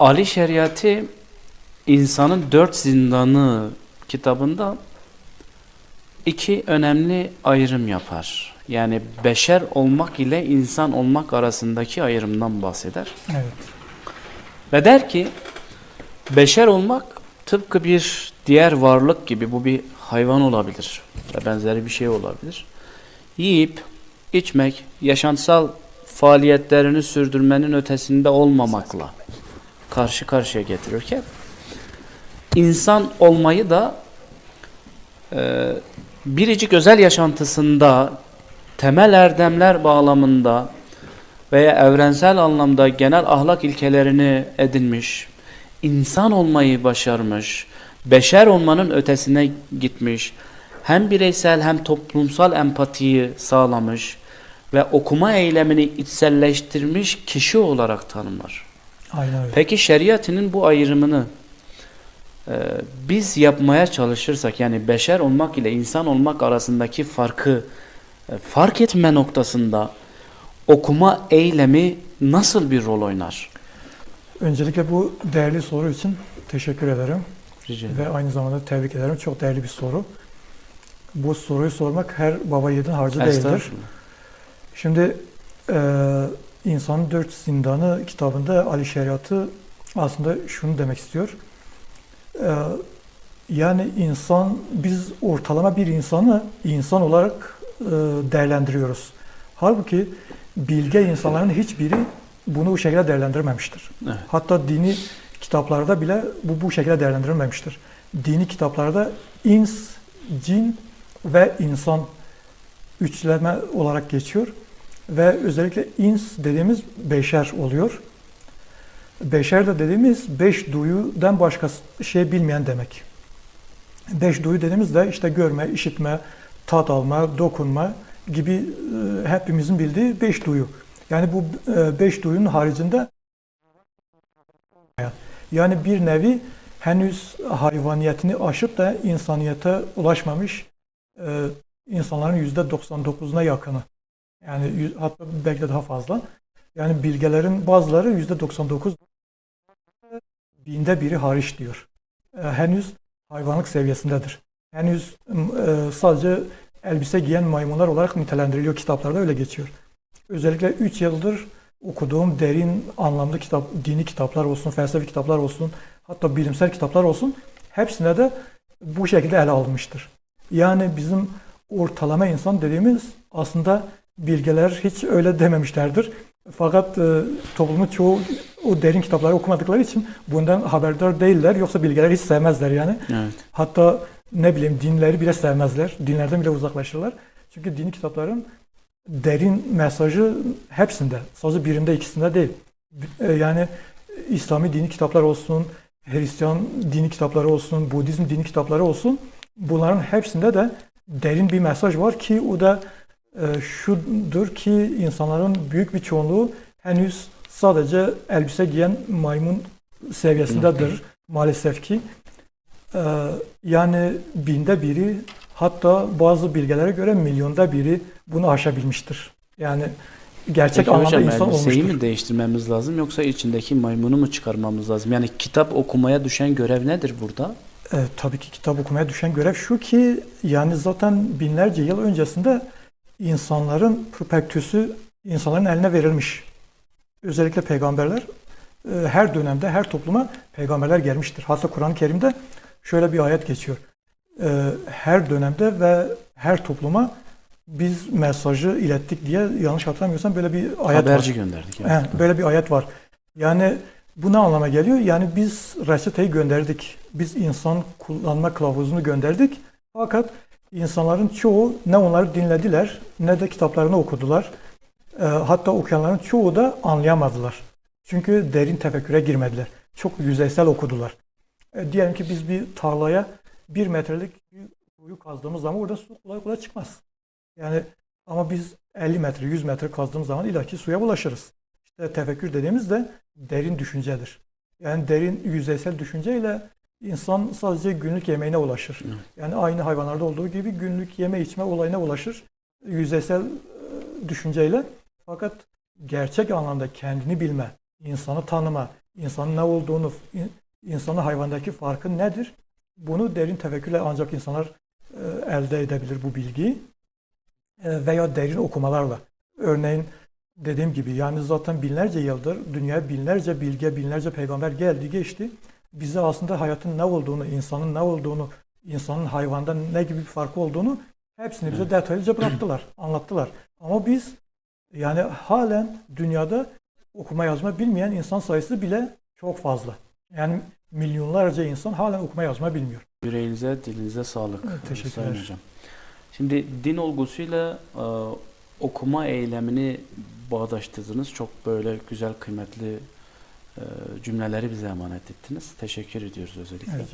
Ali Şeriatı insanın dört zindanı kitabında iki önemli ayrım yapar. Yani beşer olmak ile insan olmak arasındaki ayrımdan bahseder. Evet. Ve der ki beşer olmak tıpkı bir diğer varlık gibi bu bir hayvan olabilir ve benzeri bir şey olabilir. Yiyip içmek, yaşantısal faaliyetlerini sürdürmenin ötesinde olmamakla karşı karşıya getirirken insan olmayı da e, biricik özel yaşantısında temel erdemler bağlamında veya evrensel anlamda genel ahlak ilkelerini edinmiş, insan olmayı başarmış, beşer olmanın ötesine gitmiş, hem bireysel hem toplumsal empatiyi sağlamış ve okuma eylemini içselleştirmiş kişi olarak tanımlar. Aynen öyle. Peki şeriatının bu ayrımını e, biz yapmaya çalışırsak yani beşer olmak ile insan olmak arasındaki farkı e, fark etme noktasında okuma eylemi nasıl bir rol oynar? Öncelikle bu değerli soru için teşekkür ederim. Rica ederim. Ve aynı zamanda tebrik ederim. Çok değerli bir soru. Bu soruyu sormak her baba yiğidin harcı değildir. Şimdi e, İnsanın Dört Zindanı kitabında Ali Şeriatı aslında şunu demek istiyor. E, yani insan, biz ortalama bir insanı insan olarak e, değerlendiriyoruz. Halbuki bilge insanların hiçbiri bunu bu şekilde değerlendirmemiştir. Evet. Hatta dini kitaplarda bile bu bu şekilde değerlendirilmemiştir. Dini kitaplarda ins, cin ve insan üçleme olarak geçiyor. Ve özellikle ins dediğimiz beşer oluyor. Beşer de dediğimiz beş duyudan başka şey bilmeyen demek. Beş duyu dediğimiz de işte görme, işitme, tat alma, dokunma gibi e, hepimizin bildiği beş duyu. Yani bu e, beş duyunun haricinde yani bir nevi henüz hayvaniyetini aşıp da insaniyete ulaşmamış e, insanların yüzde 99'una yakını. Yani hatta belki de daha fazla. Yani bilgelerin bazıları yüzde 99 binde biri hariç diyor. E, henüz hayvanlık seviyesindedir. Henüz e, sadece elbise giyen maymunlar olarak nitelendiriliyor kitaplarda öyle geçiyor. Özellikle 3 yıldır okuduğum derin anlamda kitap, dini kitaplar olsun, felsefi kitaplar olsun, hatta bilimsel kitaplar olsun hepsine de bu şekilde ele alınmıştır. Yani bizim ortalama insan dediğimiz aslında bilgeler hiç öyle dememişlerdir. Fakat e, toplumun çoğu o derin kitapları okumadıkları için bundan haberdar değiller. Yoksa bilgeler hiç sevmezler yani. Evet. Hatta ne bileyim dinleri bile sevmezler. Dinlerden bile uzaklaşırlar. Çünkü dini kitapların derin mesajı hepsinde. Sadece birinde ikisinde değil. E, Yani İslami dini kitaplar olsun, Hristiyan dini kitapları olsun, Budizm dini kitapları olsun. Bunların hepsinde de derin bir mesaj var ki o da şudur ki insanların büyük bir çoğunluğu henüz sadece elbise giyen maymun seviyesindedir maalesef ki. E, yani binde biri hatta bazı bilgelere göre milyonda biri bunu aşabilmiştir. Yani gerçek Peki anlamda hocam insan olmuştur. mi değiştirmemiz lazım yoksa içindeki maymunu mu çıkarmamız lazım? Yani kitap okumaya düşen görev nedir burada? E, tabii ki kitap okumaya düşen görev şu ki yani zaten binlerce yıl öncesinde insanların propektüsü insanların eline verilmiş. Özellikle peygamberler e, her dönemde her topluma peygamberler gelmiştir. Hatta Kur'an-ı Kerim'de şöyle bir ayet geçiyor. E, her dönemde ve her topluma biz mesajı ilettik diye yanlış hatırlamıyorsam böyle bir ayet var. Haberci gönderdik. evet. He, böyle bir ayet var. Yani bu ne anlama geliyor? Yani biz reçeteyi gönderdik. Biz insan kullanma kılavuzunu gönderdik. Fakat insanların çoğu ne onları dinlediler ne de kitaplarını okudular. Ee, hatta okuyanların çoğu da anlayamadılar. Çünkü derin tefekküre girmediler. Çok yüzeysel okudular. E, diyelim ki biz bir tarlaya bir metrelik bir kuyu kazdığımız zaman orada su kolay kolay çıkmaz. Yani ama biz 50 metre, 100 metre kazdığımız zaman ilaki suya bulaşırız. İşte tefekkür dediğimiz de derin düşüncedir. Yani derin yüzeysel düşünceyle insan sadece günlük yemeğine ulaşır. Evet. Yani aynı hayvanlarda olduğu gibi günlük yeme içme olayına ulaşır. Yüzeysel e, düşünceyle. Fakat gerçek anlamda kendini bilme, insanı tanıma, insanın ne olduğunu, in- insanın hayvandaki farkı nedir? Bunu derin tefekkürle ancak insanlar e, elde edebilir bu bilgiyi. E, veya derin okumalarla. Örneğin dediğim gibi yani zaten binlerce yıldır dünyaya binlerce bilge, binlerce peygamber geldi geçti. Bize aslında hayatın ne olduğunu, insanın ne olduğunu, insanın hayvandan ne gibi bir farkı olduğunu hepsini bize detaylıca bıraktılar, anlattılar. Ama biz yani halen dünyada okuma yazma bilmeyen insan sayısı bile çok fazla. Yani milyonlarca insan halen okuma yazma bilmiyor. Yüreğinize, dilinize sağlık. Evet, teşekkürler. Hocam. Şimdi din olgusuyla e, okuma eylemini bağdaştırdınız. Çok böyle güzel, kıymetli cümleleri bize emanet ettiniz. Teşekkür ediyoruz özellikle. Evet.